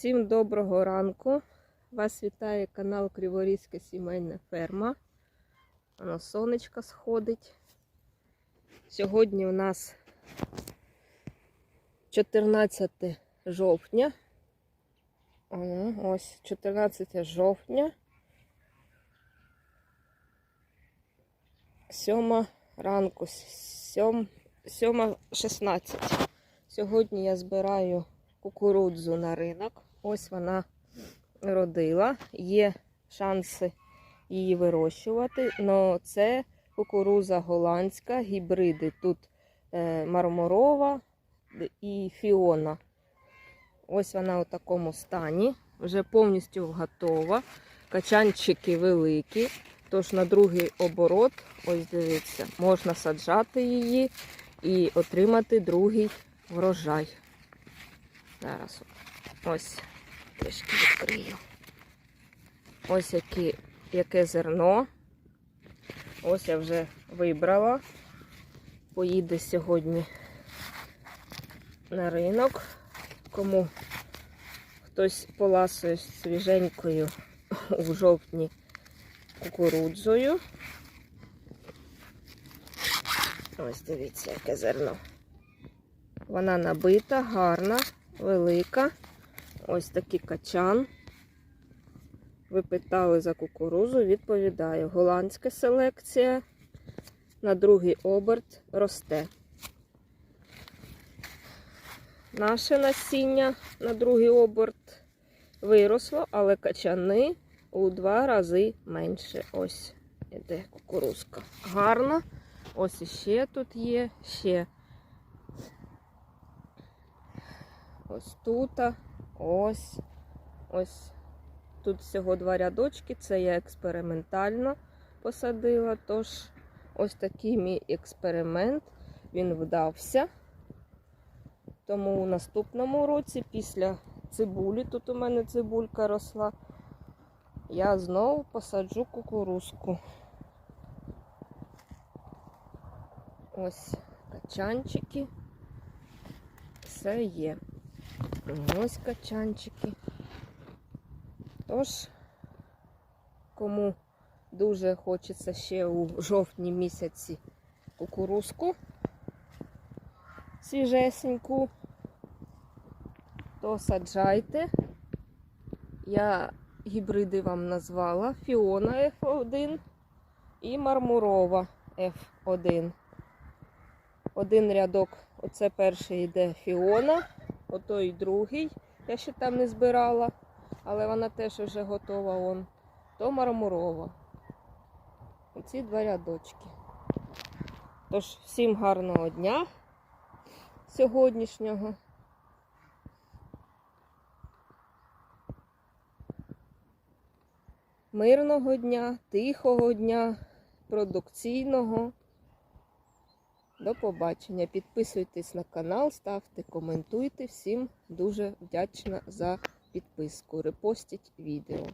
Всім доброго ранку. Вас вітає канал Криворізька сімейна ферма. Воно сонечко сходить. Сьогодні у нас 14 жовтня. Ось 14 жовтня. 7 ранку, 7, 7.16. Сьогодні я збираю кукурудзу на ринок. Ось вона родила. Є шанси її вирощувати. але це кукуруза голландська, гібриди. Тут е, мармурова і фіона. Ось вона у такому стані. Вже повністю готова. Качанчики великі. Тож на другий оборот, ось дивіться, можна саджати її і отримати другий врожай. Зараз ось трішки відкрию. Ось які, яке зерно. Ось я вже вибрала. Поїде сьогодні на ринок. Кому хтось поласує свіженькою у жовтні кукурудзою. Ось дивіться, яке зерно. Вона набита, гарна, велика. Ось такий качан. Ви питали за кукурузу, відповідаю. Голландська селекція на другий оберт росте. Наше насіння на другий оберт виросло, але качани у два рази менше. Ось іде кукурузка. Гарна. Ось іще тут є, ще. Ось тут, ось, ось. Тут всього два рядочки, це я експериментально посадила. Тож, ось такий мій експеримент, він вдався. Тому у наступному році, після цибулі, тут у мене цибулька росла, я знову посаджу кукурузку. Ось качанчики. Все є. Ось качанчики. Тож, кому дуже хочеться ще у жовтні місяці кукурузку свіжесеньку, то саджайте. Я гібриди вам назвала Фіона F1 і Мармурова F1. Один рядок, оце перший йде Фіона, ото і другий. Я ще там не збирала, але вона теж вже готова. Вон. То мармурова. Оці два рядочки. Тож, всім гарного дня сьогоднішнього. Мирного дня, тихого дня, продукційного. До побачення. Підписуйтесь на канал, ставте, коментуйте. Всім дуже вдячна за підписку. Репостіть відео.